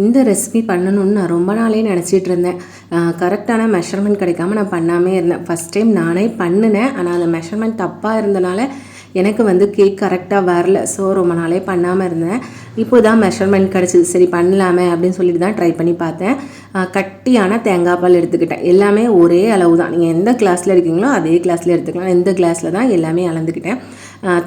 இந்த ரெசிபி பண்ணணும்னு நான் ரொம்ப நாளே நினச்சிட்டு இருந்தேன். கரெக்டான மெஷர்மெண்ட் கிடைக்காம நான் பண்ணாமே இருந்தேன். ஃபஸ்ட் டைம் நானே பண்ணினேன். ஆனால் அந்த மெஷர்மெண்ட் தப்பாக இருந்தனால எனக்கு வந்து கேக் கரெக்டாக வரல. ஸோ ரொம்ப நாளே பண்ணாமல் இருந்தேன். இப்போ தான் மெஷர்மெண்ட் கிடச்சிது. சரி பண்ணலாமே அப்படின்னு சொல்லிட்டு தான் ட்ரை பண்ணி பார்த்தேன். கட்டியான தேங்காய் பால் எடுத்துக்கிட்டேன். எல்லாமே ஒரே அளவு தான் நீங்கள் எந்த கிளாஸில் இருக்கீங்களோ அதே கிளாஸில் எடுத்துக்கலாம். இந்த கிளாஸில் தான் எல்லாமே அளந்துக்கிட்டேன்.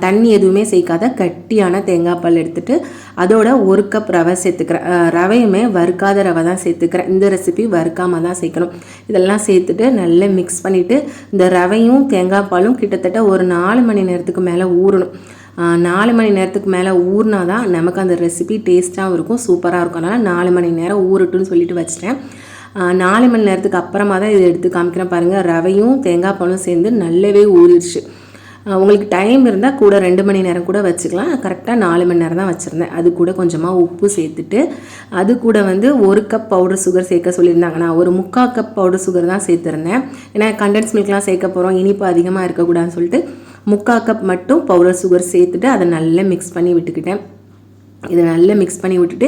தண்ணி எதுவுமே சேர்க்காத கட்டியான தேங்காய் பால் எடுத்துகிட்டு அதோட ஒரு கப் ரவை சேர்த்துக்கிறேன். ரவையுமே வறுக்காத ரவை தான் சேர்த்துக்கிறேன். இந்த ரெசிபி வறுக்காம தான் சேர்க்கணும். இதெல்லாம் சேர்த்துட்டு நல்லா மிக்ஸ் பண்ணிவிட்டு இந்த ரவையும் தேங்காய் பாலும் கிட்டத்தட்ட ஒரு நாலு மணி நேரத்துக்கு மேலே ஊறணும். நாலு மணி நேரத்துக்கு மேலே ஊறினா தான் நமக்கு அந்த ரெசிபி டேஸ்ட்டாகவும் இருக்கும் சூப்பராக இருக்கும். அதனால் நாலு மணி நேரம் ஊறட்டுன்னு சொல்லிட்டு வச்சிட்டேன். நாலு மணி நேரத்துக்கு அப்புறமா தான் இதை எடுத்து காமிக்கிறேன் பாருங்கள் ரவையும் தேங்காய் பழம் சேர்ந்து நல்லாவே ஊறிடுச்சு. உங்களுக்கு டைம் இருந்தால் கூட ரெண்டு மணி நேரம் கூட வச்சுக்கலாம். கரெக்டாக நாலு மணி நேரம் தான் வச்சுருந்தேன். அது கூட கொஞ்சமாக உப்பு சேர்த்துட்டு அது கூட வந்து ஒரு கப் பவுடர் சுகர் சேர்க்க சொல்லியிருந்தாங்க நான் ஒரு முக்கால் கப் பவுடர் சுகர் தான் சேர்த்துருந்தேன். ஏன்னா கண்டென்ஸ் மில்க்லாம் சேர்க்க போகிறோம் இனிப்பு அதிகமாக இருக்கக்கூடாதுன்னு சொல்லிட்டு முக்கால் கப் மட்டும் பவுடர் சுகர் சேர்த்துட்டு அதை நல்லா மிக்ஸ் பண்ணி விட்டுக்கிட்டேன். இதை நல்லா மிக்ஸ் பண்ணி விட்டுட்டு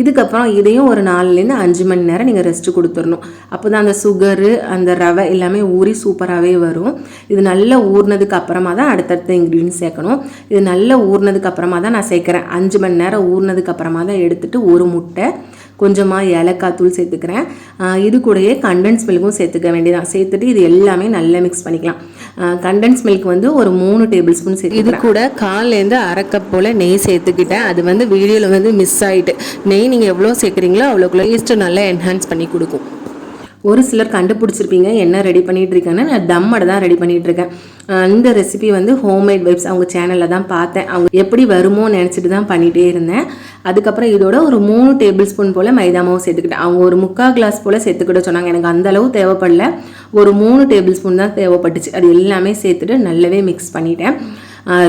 இதுக்கப்புறம் இதையும் ஒரு நாலுலேருந்து அஞ்சு மணி நேரம் நீங்கள் ரெஸ்ட்டு கொடுத்துடணும். அப்போ தான் அந்த சுகரு அந்த ரவை எல்லாமே ஊறி சூப்பராகவே வரும். இது நல்லா ஊறினதுக்கு அப்புறமா தான் அடுத்தடுத்த இன்க்ரீடியன்ஸ் சேர்க்கணும். இது நல்லா ஊறினதுக்கு அப்புறமா தான் நான் சேர்க்குறேன். அஞ்சு மணி நேரம் ஊறினதுக்கு அப்புறமா தான் எடுத்துகிட்டு ஒரு முட்டை கொஞ்சமாக ஏலக்காய் தூள் சேர்த்துக்கிறேன். இது கூடயே கண்டென்ஸ் மில்கும் சேர்த்துக்க வேண்டியதான் சேர்த்துட்டு இது எல்லாமே நல்லா மிக்ஸ் பண்ணிக்கலாம். கண்டன்ஸ் மில்க் வந்து ஒரு மூணு டேபிள் ஸ்பூன் சேர்த்து இது கூட கால்லேருந்து அரை கப் போல் நெய் சேர்த்துக்கிட்டேன். அது வந்து வீடியோவில் வந்து மிஸ் ஆகிட்டு நெய் நீங்கள் எவ்வளோ சேர்க்குறீங்களோ அவ்வளோக்குள்ள ஈஸ்ட்டு நல்லா என்ஹான்ஸ் பண்ணி கொடுக்கும். ஒரு சிலர் கண்டுபிடிச்சிருப்பீங்க என்ன ரெடி பண்ணிகிட்டு இருக்கேன்னா நான் தம்மடை தான் ரெடி பண்ணிகிட்டு இருக்கேன் அந்த இந்த ரெசிபி வந்து ஹோம்மேட் வைப்ஸ் அவங்க சேனலில் தான் பார்த்தேன். அவங்க எப்படி வருமோ நினச்சிட்டு தான் பண்ணிகிட்டே இருந்தேன். அதுக்கப்புறம் இதோட ஒரு மூணு டேபிள் ஸ்பூன் போல் மைதாமாவும் சேர்த்துக்கிட்டேன். அவங்க ஒரு முக்கால் கிளாஸ் போல் சேர்த்துக்கிட்ட சொன்னாங்க. எனக்கு அந்த அளவு தேவைப்படல. ஒரு மூணு டேபிள் ஸ்பூன் தான் தேவைப்பட்டுச்சு. அது எல்லாமே சேர்த்துட்டு நல்லாவே மிக்ஸ் பண்ணிட்டேன்.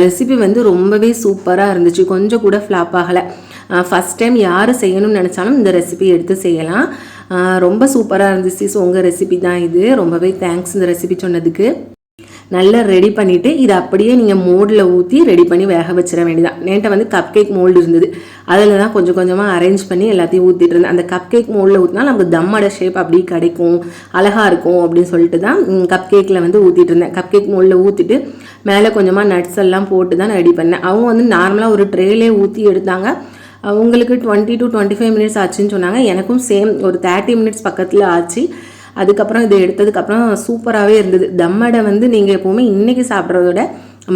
ரெசிபி வந்து ரொம்பவே சூப்பராக இருந்துச்சு. கொஞ்சம் கூட ஃப்ளாப் ஆகலை. ஃபஸ்ட் டைம் யார் செய்யணும்னு நினச்சாலும் இந்த ரெசிபி எடுத்து செய்யலாம். ரொம்ப சூப்பராக இருந்துச்சு. ஸோ உங்கள் ரெசிபி தான் இது. ரொம்பவே தேங்க்ஸ் இந்த ரெசிபி சொன்னதுக்கு. நல்லா ரெடி பண்ணிவிட்டு இதை அப்படியே நீங்கள் மோல்டில் ஊற்றி ரெடி பண்ணி வேக வச்சிட வேண்டியதான் நேற்று வந்து கப் கேக் மோல்டு இருந்தது. அதில் தான் கொஞ்சம் கொஞ்சமாக அரேஞ்ச் பண்ணி எல்லாத்தையும் ஊற்றிட்டு இருந்தேன். அந்த கப் கேக் மோல்டில் ஊற்றினா நமக்கு தம்மோட ஷேப் அப்படியே கிடைக்கும். அழகாக இருக்கும் அப்படின்னு சொல்லிட்டு தான் கப் கேக்கில் வந்து ஊற்றிட்டு இருந்தேன். கப் கேக் மோல்டில் ஊற்றிட்டு மேலே கொஞ்சமாக நட்ஸ் எல்லாம் போட்டு தான் ரெடி பண்ணேன். அவங்க வந்து நார்மலாக ஒரு ட்ரேலே ஊற்றி எடுத்தாங்க. உங்களுக்கு twenty to twenty five minutes ஆச்சுன்னு சொன்னாங்க. எனக்கும் சேம் ஒரு தேர்ட்டி மினிட்ஸ் பக்கத்தில் ஆச்சு. அதுக்கப்புறம் இதை எடுத்ததுக்கப்புறம் சூப்பராகவே இருந்தது. தம்மடை வந்து நீங்கள் எப்போவுமே இன்றைக்கி சாப்பிட்றத விட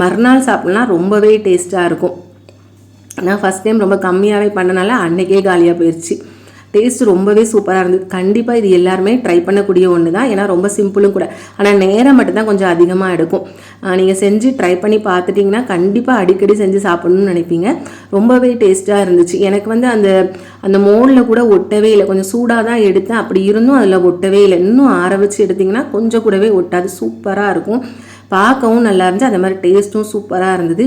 மறுநாள் சாப்பிட்லாம். ரொம்பவே டேஸ்ட்டாக இருக்கும். நான் ஃபஸ்ட் டைம் ரொம்ப கம்மியாகவே பண்ணனால அன்னைக்கே காலியாக போயிடுச்சு டேஸ்ட் ரொம்பவே சூப்பராக இருந்தது. கண்டிப்பாக இது எல்லாருமே ட்ரை பண்ணக்கூடிய ஒன்று தான் ஏன்னா ரொம்ப சிம்பிளும் கூட. ஆனால் நேரம் மட்டும்தான் கொஞ்சம் அதிகமாக எடுக்கும். நீங்கள் செஞ்சு ட்ரை பண்ணி பார்த்துட்டிங்கன்னா கண்டிப்பாக அடிக்கடி செஞ்சு சாப்பிடணும்னு நினைப்பீங்க. ரொம்பவே டேஸ்ட்டாக இருந்துச்சு. எனக்கு வந்து அந்த அந்த மோனில் கூட ஒட்டவே இல்லை. கொஞ்சம் சூடாக தான் எடுத்தேன். அப்படி இருந்தும் அதில் ஒட்டவே இல்லை. இன்னும் ஆற வச்சு எடுத்திங்கன்னா கொஞ்சம் கூடவே ஒட்டாது. சூப்பராக இருக்கும். பார்க்கவும் நல்லா இருந்துச்சு. அந்த மாதிரி டேஸ்ட்டும் சூப்பராக இருந்தது.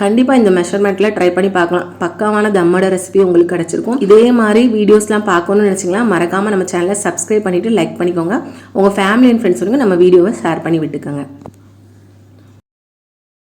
கண்டிப்பாக இந்த மெஷர்மெண்ட்டில் ட்ரை பண்ணி பார்க்கலாம். பக்காவான தம்மோட ரெசிபி உங்களுக்கு கிடச்சிருக்கும். இதே மாதிரி வீடியோஸ்லாம் பார்க்கணும்னு நினச்சிங்களா? மறக்காமல் நம்ம சேனலை சப்ஸ்கிரைப் பண்ணிவிட்டு லைக் பண்ணிக்கோங்க. உங்கள் ஃபேமிலி அண்ட் ஃப்ரெண்ட்ஸ் நம்ம வீடியோவை ஷேர் பண்ணி விட்டுக்கோங்க.